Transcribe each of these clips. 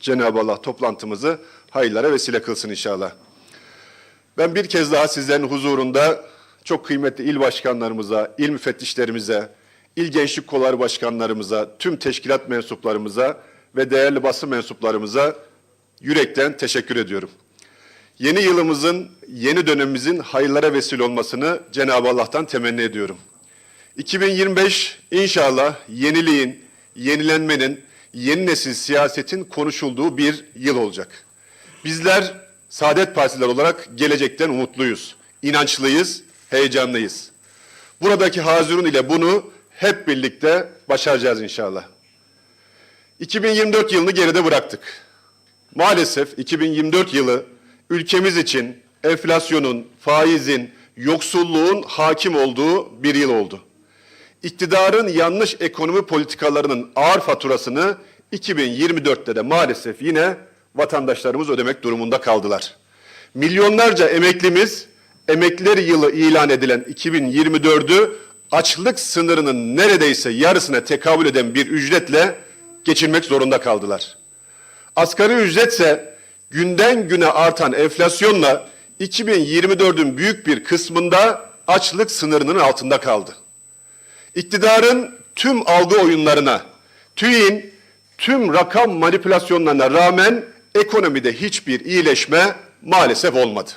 Cenab-ı Allah toplantımızı hayırlara vesile kılsın inşallah. Ben bir kez daha sizlerin huzurunda çok kıymetli il başkanlarımıza, il müfettişlerimize, il gençlik kolları başkanlarımıza, tüm teşkilat mensuplarımıza ve değerli basın mensuplarımıza yürekten teşekkür ediyorum. Yeni yılımızın, yeni dönemimizin hayırlara vesile olmasını Cenab-ı Allah'tan temenni ediyorum. 2025 inşallah yeniliğin, yenilenmenin, yeni nesil siyasetin konuşulduğu bir yıl olacak. Bizler Saadet Partisiler olarak gelecekten umutluyuz, inançlıyız, heyecanlıyız. Buradaki Hazirun ile bunu hep birlikte başaracağız inşallah. 2024 yılını geride bıraktık. Maalesef 2024 yılı ülkemiz için enflasyonun, faizin, yoksulluğun hakim olduğu bir yıl oldu. İktidarın yanlış ekonomi politikalarının ağır faturasını 2024'te de maalesef yine vatandaşlarımız ödemek durumunda kaldılar. Milyonlarca emeklimiz emekliler yılı ilan edilen 2024'ü açlık sınırının neredeyse yarısına tekabül eden bir ücretle geçirmek zorunda kaldılar. Asgari ücretse günden güne artan enflasyonla 2024'ün büyük bir kısmında açlık sınırının altında kaldı. İktidarın tüm algı oyunlarına, TÜİ'nin tüm rakam manipülasyonlarına rağmen ekonomide hiçbir iyileşme maalesef olmadı.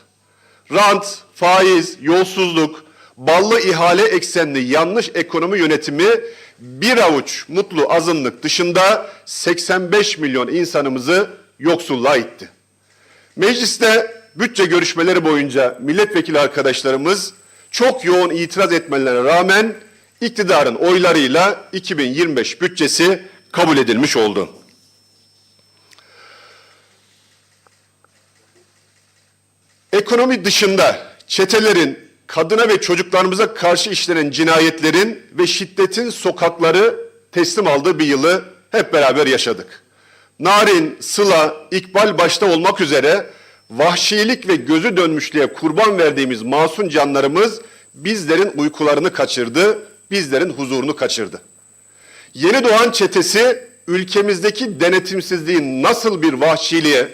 Rant, faiz, yolsuzluk, ballı ihale eksenli yanlış ekonomi yönetimi bir avuç mutlu azınlık dışında 85 milyon insanımızı yoksulluğa itti. Mecliste bütçe görüşmeleri boyunca milletvekili arkadaşlarımız çok yoğun itiraz etmelerine rağmen iktidarın oylarıyla 2025 bütçesi kabul edilmiş oldu. Ekonomi dışında çetelerin kadına ve çocuklarımıza karşı işlenen cinayetlerin ve şiddetin sokakları teslim aldığı bir yılı hep beraber yaşadık. Narin, Sıla, İkbal başta olmak üzere vahşilik ve gözü dönmüşlüğe kurban verdiğimiz masum canlarımız bizlerin uykularını kaçırdı, bizlerin huzurunu kaçırdı. Yeni doğan çetesi ülkemizdeki denetimsizliğin nasıl bir vahşiliğe,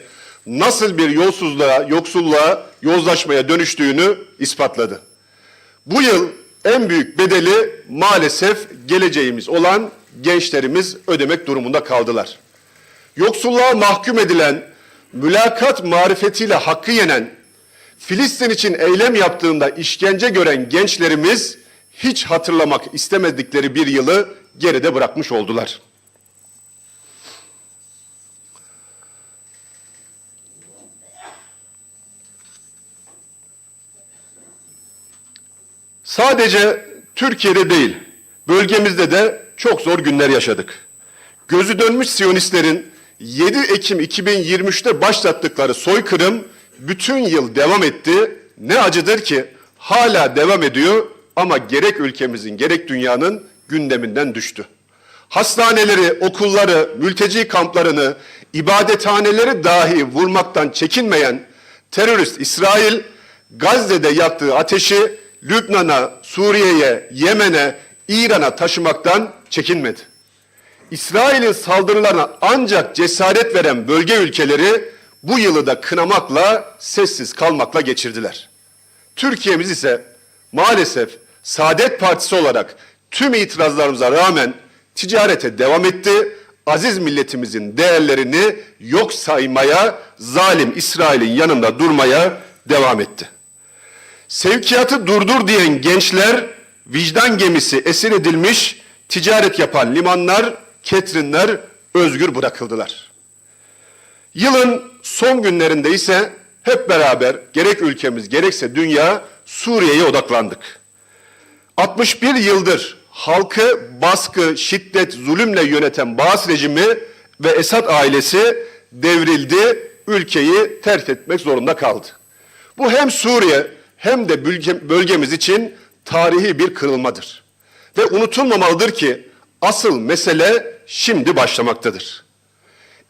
nasıl bir yolsuzluğa, yoksulluğa, yozlaşmaya dönüştüğünü ispatladı. Bu yıl en büyük bedeli maalesef geleceğimiz olan gençlerimiz ödemek durumunda kaldılar. Yoksulluğa mahkum edilen, mülakat marifetiyle hakkı yenen, Filistin için eylem yaptığında işkence gören gençlerimiz hiç hatırlamak istemedikleri bir yılı geride bırakmış oldular. Sadece Türkiye'de değil, bölgemizde de çok zor günler yaşadık. Gözü dönmüş Siyonistlerin 7 Ekim 2023'te başlattıkları soykırım bütün yıl devam etti. Ne acıdır ki hala devam ediyor ama gerek ülkemizin gerek dünyanın gündeminden düştü. Hastaneleri, okulları, mülteci kamplarını, ibadethaneleri dahi vurmaktan çekinmeyen terörist İsrail, Gazze'de yaktığı ateşi Lübnan'a, Suriye'ye, Yemen'e, İran'a taşımaktan çekinmedi. İsrail'in saldırılarına ancak cesaret veren bölge ülkeleri bu yılı da kınamakla, sessiz kalmakla geçirdiler. Türkiye'miz ise maalesef Saadet Partisi olarak tüm itirazlarımıza rağmen ticarete devam etti. Aziz milletimizin değerlerini yok saymaya, zalim İsrail'in yanında durmaya devam etti. Sevkiyatı durdur diyen gençler vicdan gemisi esir edilmiş, ticaret yapan limanlar, ketrinler özgür bırakıldılar. Yılın son günlerinde ise hep beraber gerek ülkemiz gerekse dünya Suriye'ye odaklandık. 61 yıldır halkı baskı, şiddet, zulümle yöneten Baas rejimi ve Esad ailesi devrildi, ülkeyi terk etmek zorunda kaldı. Bu hem Suriye hem de bölge, bölgemiz için tarihi bir kırılmadır. Ve unutulmamalıdır ki asıl mesele şimdi başlamaktadır.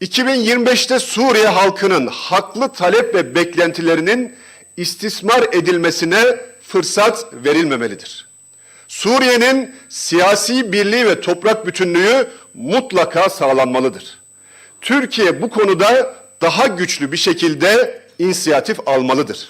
2025'te Suriye halkının haklı talep ve beklentilerinin istismar edilmesine fırsat verilmemelidir. Suriye'nin siyasi birliği ve toprak bütünlüğü mutlaka sağlanmalıdır. Türkiye bu konuda daha güçlü bir şekilde inisiyatif almalıdır.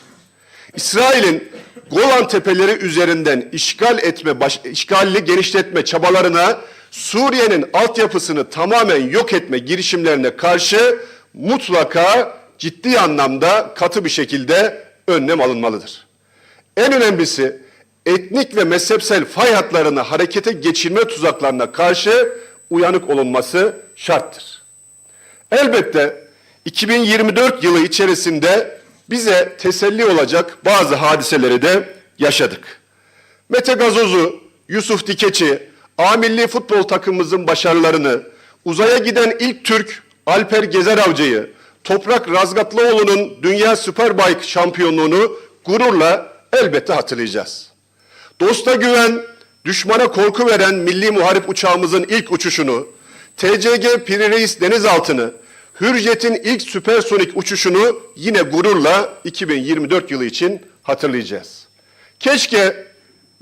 İsrail'in Golan Tepeleri üzerinden işgal etme, baş, işgalli genişletme çabalarına Suriye'nin altyapısını tamamen yok etme girişimlerine karşı mutlaka ciddi anlamda katı bir şekilde önlem alınmalıdır. En önemlisi etnik ve mezhepsel fay hatlarını harekete geçirme tuzaklarına karşı uyanık olunması şarttır. Elbette 2024 yılı içerisinde bize teselli olacak bazı hadiseleri de yaşadık. Mete Gazoz'u, Yusuf Dikeç'i, A milli futbol takımımızın başarılarını, uzaya giden ilk Türk Alper Gezer Avcı'yı, Toprak Razgatlıoğlu'nun Dünya Superbike şampiyonluğunu gururla elbette hatırlayacağız. Dosta güven, düşmana korku veren milli muharip uçağımızın ilk uçuşunu, TCG Piri Reis denizaltını, Hürjet'in ilk süpersonik uçuşunu yine gururla 2024 yılı için hatırlayacağız. Keşke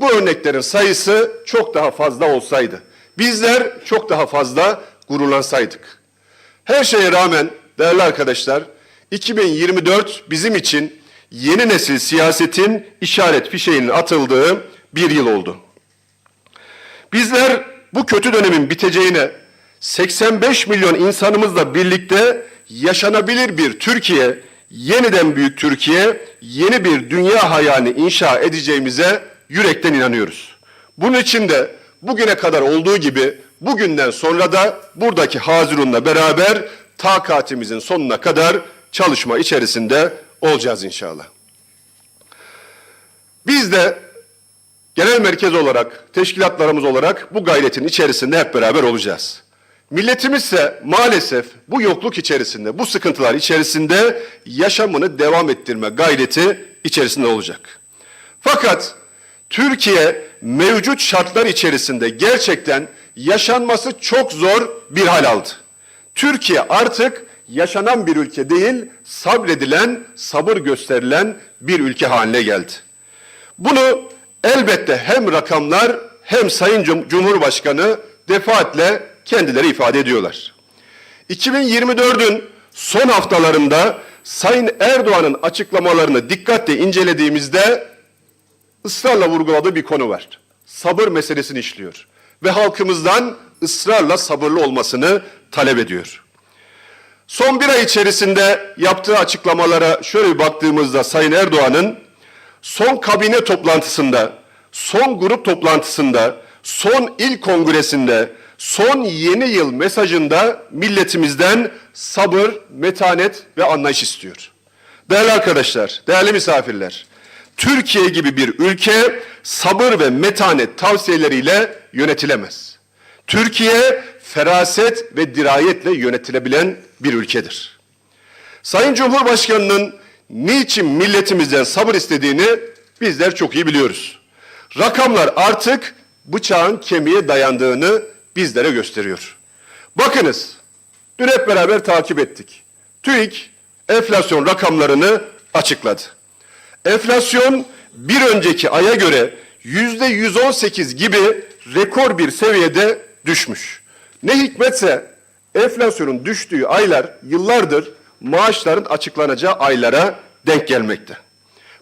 bu örneklerin sayısı çok daha fazla olsaydı. Bizler çok daha fazla gururlansaydık. Her şeye rağmen değerli arkadaşlar 2024 bizim için yeni nesil siyasetin işaret fişeğinin atıldığı bir yıl oldu. Bizler bu kötü dönemin biteceğine 85 milyon insanımızla birlikte yaşanabilir bir Türkiye, yeniden büyük Türkiye, yeni bir dünya hayalini inşa edeceğimize yürekten inanıyoruz. Bunun için de bugüne kadar olduğu gibi bugünden sonra da buradaki Hazirun'la beraber takatimizin sonuna kadar çalışma içerisinde olacağız inşallah. Biz de genel merkez olarak, teşkilatlarımız olarak bu gayretin içerisinde hep beraber olacağız. Milletimiz ise maalesef bu yokluk içerisinde, bu sıkıntılar içerisinde yaşamını devam ettirme gayreti içerisinde olacak. Fakat Türkiye mevcut şartlar içerisinde gerçekten yaşanması çok zor bir hal aldı. Türkiye artık yaşanan bir ülke değil, sabredilen, sabır gösterilen bir ülke haline geldi. Bunu elbette hem rakamlar hem Sayın Cum- Cumhurbaşkanı defaatle kendileri ifade ediyorlar. 2024'ün son haftalarında Sayın Erdoğan'ın açıklamalarını dikkatle incelediğimizde ısrarla vurguladığı bir konu var. Sabır meselesini işliyor ve halkımızdan ısrarla sabırlı olmasını talep ediyor. Son bir ay içerisinde yaptığı açıklamalara şöyle bir baktığımızda Sayın Erdoğan'ın son kabine toplantısında, son grup toplantısında, son il kongresinde, son yeni yıl mesajında milletimizden sabır, metanet ve anlayış istiyor. Değerli arkadaşlar, değerli misafirler, Türkiye gibi bir ülke sabır ve metanet tavsiyeleriyle yönetilemez. Türkiye feraset ve dirayetle yönetilebilen bir ülkedir. Sayın Cumhurbaşkanı'nın niçin milletimizden sabır istediğini bizler çok iyi biliyoruz. Rakamlar artık bıçağın kemiğe dayandığını bizlere gösteriyor. Bakınız, dün hep beraber takip ettik. TÜİK enflasyon rakamlarını açıkladı. Enflasyon bir önceki aya göre yüzde 118 gibi rekor bir seviyede düşmüş. Ne hikmetse enflasyonun düştüğü aylar yıllardır maaşların açıklanacağı aylara denk gelmekte.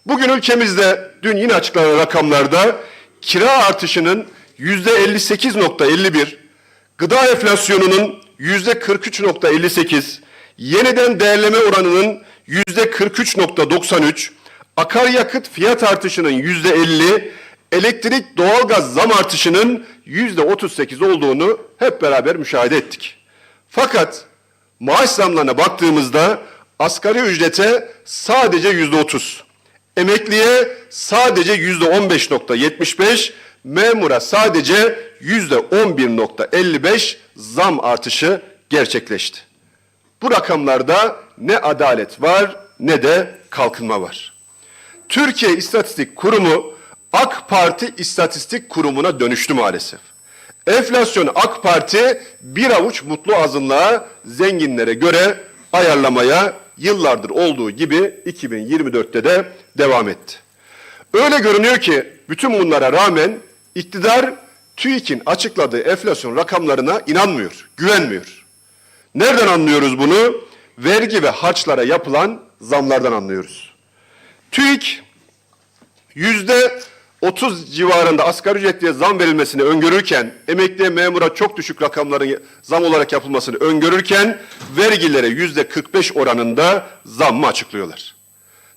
Bugün ülkemizde dün yine açıklanan rakamlarda kira artışının yüzde 58.51, gıda enflasyonunun yüzde 43.58, yeniden değerleme oranının yüzde 43.93, akaryakıt fiyat artışının yüzde 50, elektrik doğalgaz zam artışının yüzde 38 olduğunu hep beraber müşahede ettik. Fakat maaş zamlarına baktığımızda asgari ücrete sadece yüzde 30, emekliye sadece yüzde 15.75, memura sadece yüzde 11.55 zam artışı gerçekleşti. Bu rakamlarda ne adalet var ne de kalkınma var. Türkiye İstatistik Kurumu AK Parti İstatistik Kurumu'na dönüştü maalesef. Enflasyonu AK Parti bir avuç mutlu azınlığa, zenginlere göre ayarlamaya yıllardır olduğu gibi 2024'te de devam etti. Öyle görünüyor ki bütün bunlara rağmen iktidar TÜİK'in açıkladığı enflasyon rakamlarına inanmıyor, güvenmiyor. Nereden anlıyoruz bunu? Vergi ve harçlara yapılan zamlardan anlıyoruz. TÜİK yüzde 30 civarında asgari ücretliye zam verilmesini öngörürken, emekliye memura çok düşük rakamların zam olarak yapılmasını öngörürken, vergilere yüzde 45 oranında zammı açıklıyorlar.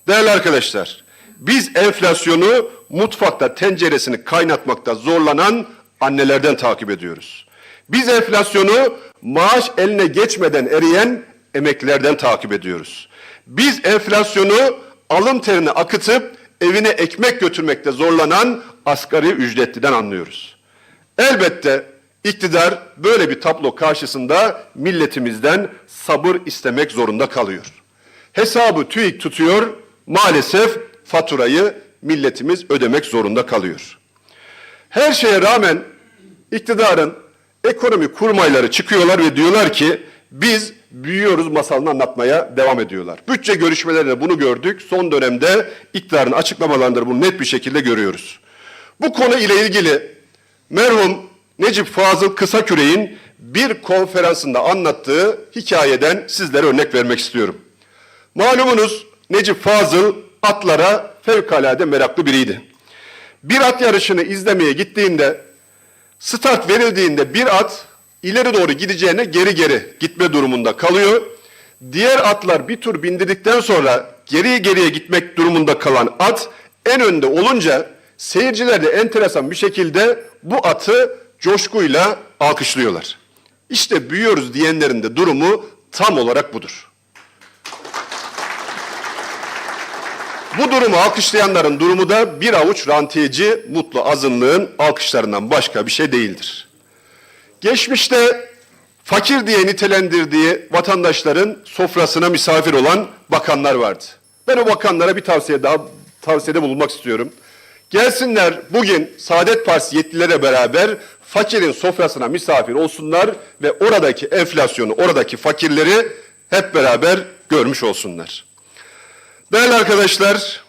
Değerli arkadaşlar, biz enflasyonu mutfakta tenceresini kaynatmakta zorlanan annelerden takip ediyoruz. Biz enflasyonu maaş eline geçmeden eriyen emeklilerden takip ediyoruz. Biz enflasyonu alım terini akıtıp evine ekmek götürmekte zorlanan asgari ücretliden anlıyoruz. Elbette iktidar böyle bir tablo karşısında milletimizden sabır istemek zorunda kalıyor. Hesabı TÜİK tutuyor, maalesef faturayı milletimiz ödemek zorunda kalıyor. Her şeye rağmen iktidarın ekonomi kurmayları çıkıyorlar ve diyorlar ki biz büyüyoruz masalını anlatmaya devam ediyorlar. Bütçe görüşmelerinde bunu gördük. Son dönemde iktidarın açıklamalarında bunu net bir şekilde görüyoruz. Bu konu ile ilgili merhum Necip Fazıl Kısaküre'nin bir konferansında anlattığı hikayeden sizlere örnek vermek istiyorum. Malumunuz Necip Fazıl atlara fevkalade meraklı biriydi. Bir at yarışını izlemeye gittiğinde start verildiğinde bir at ileri doğru gideceğine geri geri gitme durumunda kalıyor. Diğer atlar bir tur bindirdikten sonra geriye geriye gitmek durumunda kalan at en önde olunca seyirciler de enteresan bir şekilde bu atı coşkuyla alkışlıyorlar. İşte büyüyoruz diyenlerin de durumu tam olarak budur. Bu durumu alkışlayanların durumu da bir avuç rantiyeci mutlu azınlığın alkışlarından başka bir şey değildir. Geçmişte fakir diye nitelendirdiği vatandaşların sofrasına misafir olan bakanlar vardı. Ben o bakanlara bir tavsiye daha tavsiyede bulunmak istiyorum. Gelsinler bugün Saadet Partisi yetkilileriyle beraber fakirin sofrasına misafir olsunlar ve oradaki enflasyonu, oradaki fakirleri hep beraber görmüş olsunlar. Değerli arkadaşlar,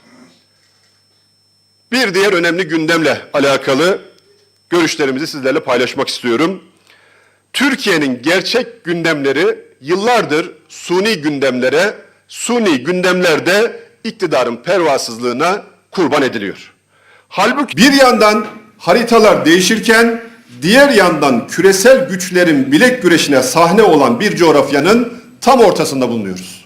bir diğer önemli gündemle alakalı görüşlerimizi sizlerle paylaşmak istiyorum. Türkiye'nin gerçek gündemleri yıllardır suni gündemlere, suni gündemlerde iktidarın pervasızlığına kurban ediliyor. Halbuki bir yandan haritalar değişirken diğer yandan küresel güçlerin bilek güreşine sahne olan bir coğrafyanın tam ortasında bulunuyoruz.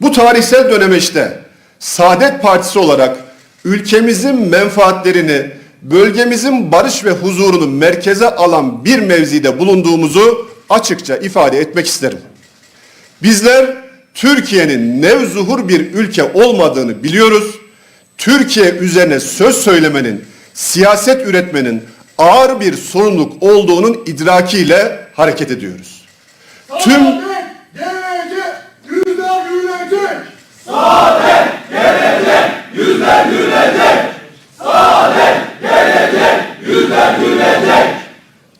Bu tarihsel dönemeçte Saadet Partisi olarak ülkemizin menfaatlerini, bölgemizin barış ve huzurunu merkeze alan bir mevzide bulunduğumuzu açıkça ifade etmek isterim. Bizler Türkiye'nin nevzuhur bir ülke olmadığını biliyoruz. Türkiye üzerine söz söylemenin, siyaset üretmenin ağır bir sorumluluk olduğunun idrakiyle hareket ediyoruz. Tüm Saadet gelecek, yüzler gülecek.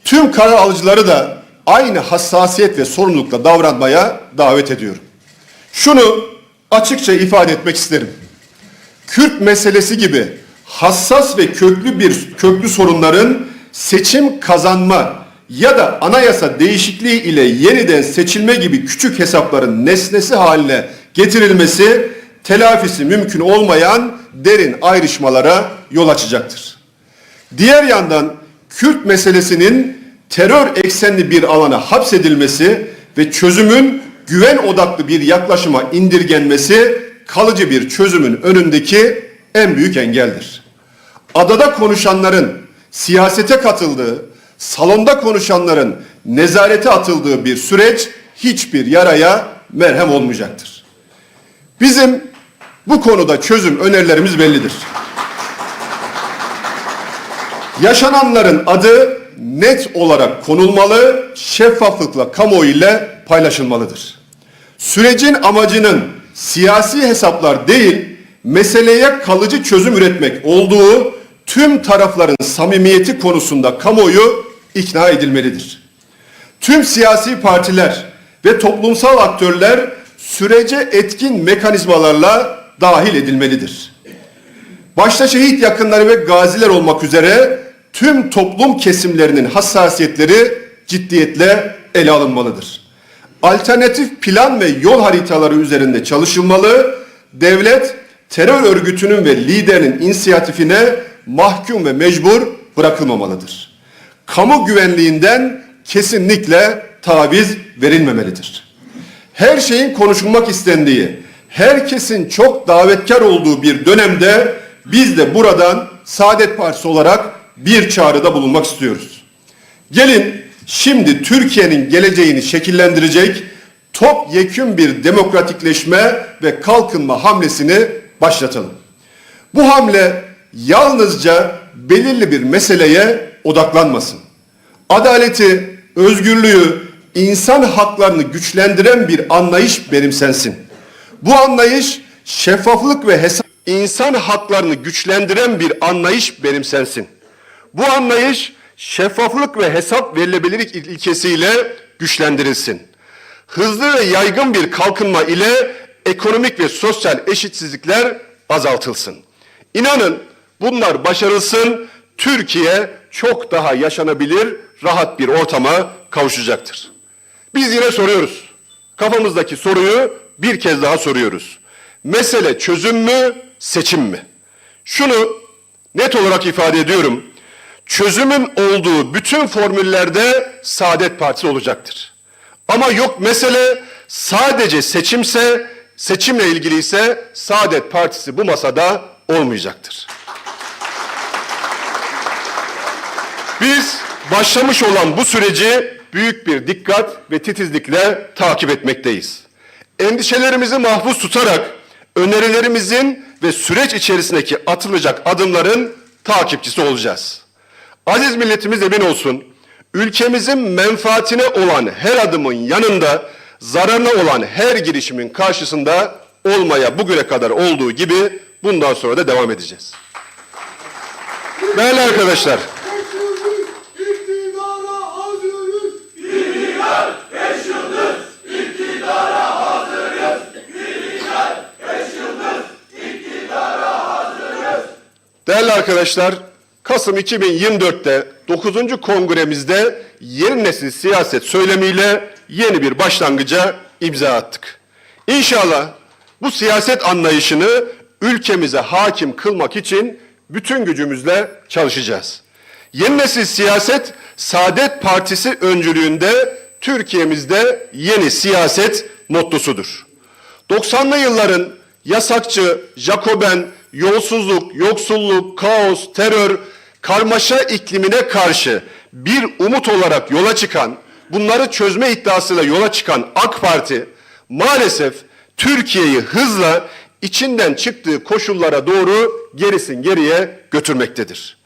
Tüm karar alıcıları da aynı hassasiyet ve sorumlulukla davranmaya davet ediyorum. Şunu açıkça ifade etmek isterim. Kürt meselesi gibi hassas ve köklü bir köklü sorunların seçim kazanma ya da anayasa değişikliği ile yeniden seçilme gibi küçük hesapların nesnesi haline getirilmesi telafisi mümkün olmayan derin ayrışmalara yol açacaktır. Diğer yandan Kürt meselesinin terör eksenli bir alana hapsedilmesi ve çözümün güven odaklı bir yaklaşıma indirgenmesi kalıcı bir çözümün önündeki en büyük engeldir. Adada konuşanların siyasete katıldığı, salonda konuşanların nezarete atıldığı bir süreç hiçbir yaraya merhem olmayacaktır. Bizim bu konuda çözüm önerilerimiz bellidir. Yaşananların adı net olarak konulmalı, şeffaflıkla kamuoyu ile paylaşılmalıdır. Sürecin amacının siyasi hesaplar değil, meseleye kalıcı çözüm üretmek olduğu tüm tarafların samimiyeti konusunda kamuoyu ikna edilmelidir. Tüm siyasi partiler ve toplumsal aktörler sürece etkin mekanizmalarla dahil edilmelidir. Başta şehit yakınları ve gaziler olmak üzere tüm toplum kesimlerinin hassasiyetleri ciddiyetle ele alınmalıdır. alternatif plan ve yol haritaları üzerinde çalışılmalı. Devlet terör örgütünün ve liderinin inisiyatifine mahkum ve mecbur bırakılmamalıdır. Kamu güvenliğinden kesinlikle taviz verilmemelidir. Her şeyin konuşulmak istendiği, herkesin çok davetkar olduğu bir dönemde biz de buradan Saadet Partisi olarak bir çağrıda bulunmak istiyoruz. Gelin şimdi Türkiye'nin geleceğini şekillendirecek topyekün bir demokratikleşme ve kalkınma hamlesini başlatalım. Bu hamle yalnızca belirli bir meseleye odaklanmasın. Adaleti, özgürlüğü, insan haklarını güçlendiren bir anlayış benimsensin. Bu anlayış şeffaflık ve hesap insan haklarını güçlendiren bir anlayış benimsensin. Bu anlayış şeffaflık ve hesap verilebilirlik il- ilkesiyle güçlendirilsin. Hızlı ve yaygın bir kalkınma ile ekonomik ve sosyal eşitsizlikler azaltılsın. İnanın bunlar başarılsın, Türkiye çok daha yaşanabilir, rahat bir ortama kavuşacaktır. Biz yine soruyoruz. Kafamızdaki soruyu bir kez daha soruyoruz. Mesele çözüm mü, seçim mi? Şunu net olarak ifade ediyorum. Çözümün olduğu bütün formüllerde Saadet Partisi olacaktır. Ama yok mesele sadece seçimse, seçimle ilgiliyse Saadet Partisi bu masada olmayacaktır. Biz başlamış olan bu süreci büyük bir dikkat ve titizlikle takip etmekteyiz. Endişelerimizi mahfuz tutarak önerilerimizin ve süreç içerisindeki atılacak adımların takipçisi olacağız. Aziz milletimiz emin olsun, ülkemizin menfaatine olan her adımın yanında zararına olan her girişimin karşısında olmaya bugüne kadar olduğu gibi bundan sonra da devam edeceğiz. Değerli arkadaşlar. Değerli arkadaşlar, Kasım 2024'te 9. kongremizde yeni nesil siyaset söylemiyle yeni bir başlangıca imza attık. İnşallah bu siyaset anlayışını ülkemize hakim kılmak için bütün gücümüzle çalışacağız. Yeni nesil siyaset Saadet Partisi öncülüğünde Türkiye'mizde yeni siyaset mottosudur. 90'lı yılların yasakçı, Jacoben, yolsuzluk, yoksulluk, kaos, terör, karmaşa iklimine karşı bir umut olarak yola çıkan, bunları çözme iddiasıyla yola çıkan AK Parti maalesef Türkiye'yi hızla içinden çıktığı koşullara doğru gerisin geriye götürmektedir.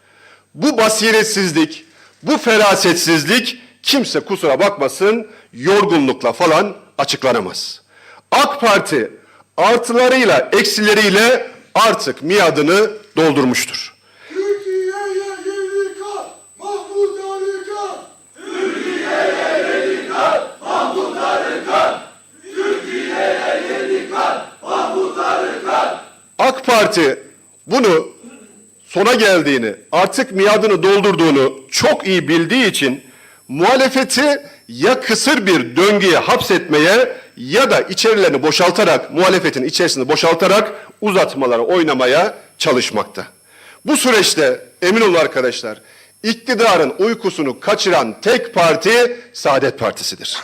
Bu basiretsizlik, bu ferasetsizlik kimse kusura bakmasın yorgunlukla falan açıklanamaz. AK Parti artılarıyla eksileriyle artık miadını doldurmuştur. AK Parti bunu sona geldiğini, artık miadını doldurduğunu çok iyi bildiği için muhalefeti ya kısır bir döngüye hapsetmeye ya da içerilerini boşaltarak, muhalefetin içerisini boşaltarak uzatmalara oynamaya çalışmakta. Bu süreçte emin olun arkadaşlar, iktidarın uykusunu kaçıran tek parti Saadet Partisi'dir.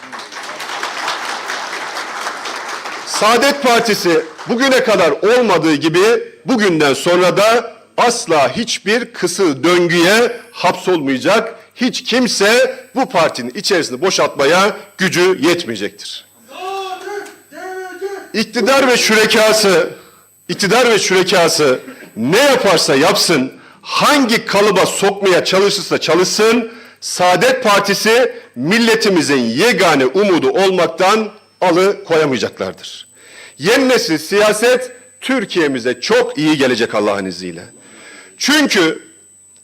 Saadet Partisi bugüne kadar olmadığı gibi bugünden sonra da asla hiçbir kısır döngüye hapsolmayacak. Hiç kimse bu partinin içerisini boşaltmaya gücü yetmeyecektir. İktidar ve şürekası, iktidar ve şürekası ne yaparsa yapsın, hangi kalıba sokmaya çalışırsa çalışsın, Saadet Partisi milletimizin yegane umudu olmaktan alı koyamayacaklardır. Yeni siyaset Türkiye'mize çok iyi gelecek Allah'ın izniyle. Çünkü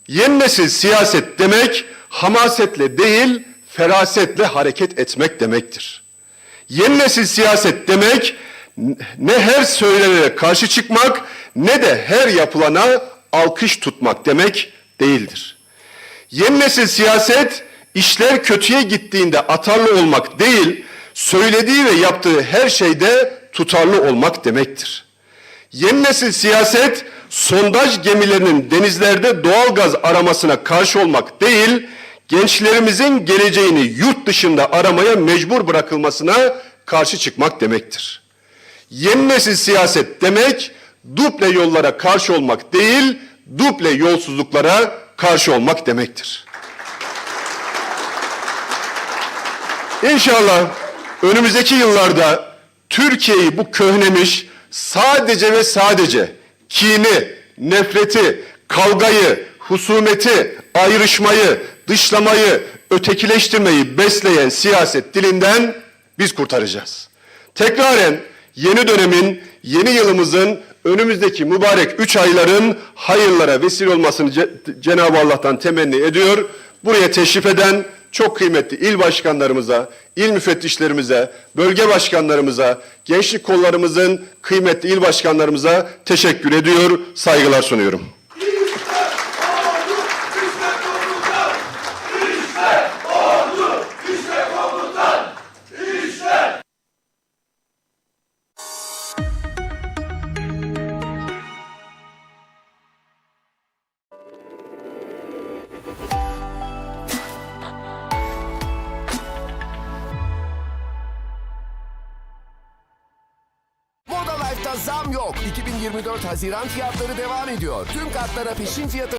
yeni siyaset demek hamasetle değil, ferasetle hareket etmek demektir. Yeni siyaset demek ne her söylenene karşı çıkmak ne de her yapılana alkış tutmak demek değildir. Yeni siyaset işler kötüye gittiğinde atarlı olmak değil, söylediği ve yaptığı her şeyde tutarlı olmak demektir. Yeni nesil siyaset sondaj gemilerinin denizlerde doğalgaz aramasına karşı olmak değil, gençlerimizin geleceğini yurt dışında aramaya mecbur bırakılmasına karşı çıkmak demektir. Yeni nesil siyaset demek duble yollara karşı olmak değil, duble yolsuzluklara karşı olmak demektir. İnşallah önümüzdeki yıllarda Türkiye'yi bu köhnemiş sadece ve sadece kini, nefreti, kavgayı, husumeti, ayrışmayı, dışlamayı, ötekileştirmeyi besleyen siyaset dilinden biz kurtaracağız. Tekraren yeni dönemin, yeni yılımızın önümüzdeki mübarek üç ayların hayırlara vesile olmasını Ce- Cenab-ı Allah'tan temenni ediyor. Buraya teşrif eden çok kıymetli il başkanlarımıza, il müfettişlerimize, bölge başkanlarımıza, gençlik kollarımızın kıymetli il başkanlarımıza teşekkür ediyor, saygılar sunuyorum. Haziran fiyatları devam ediyor. Tüm kartlara peşin fiyatı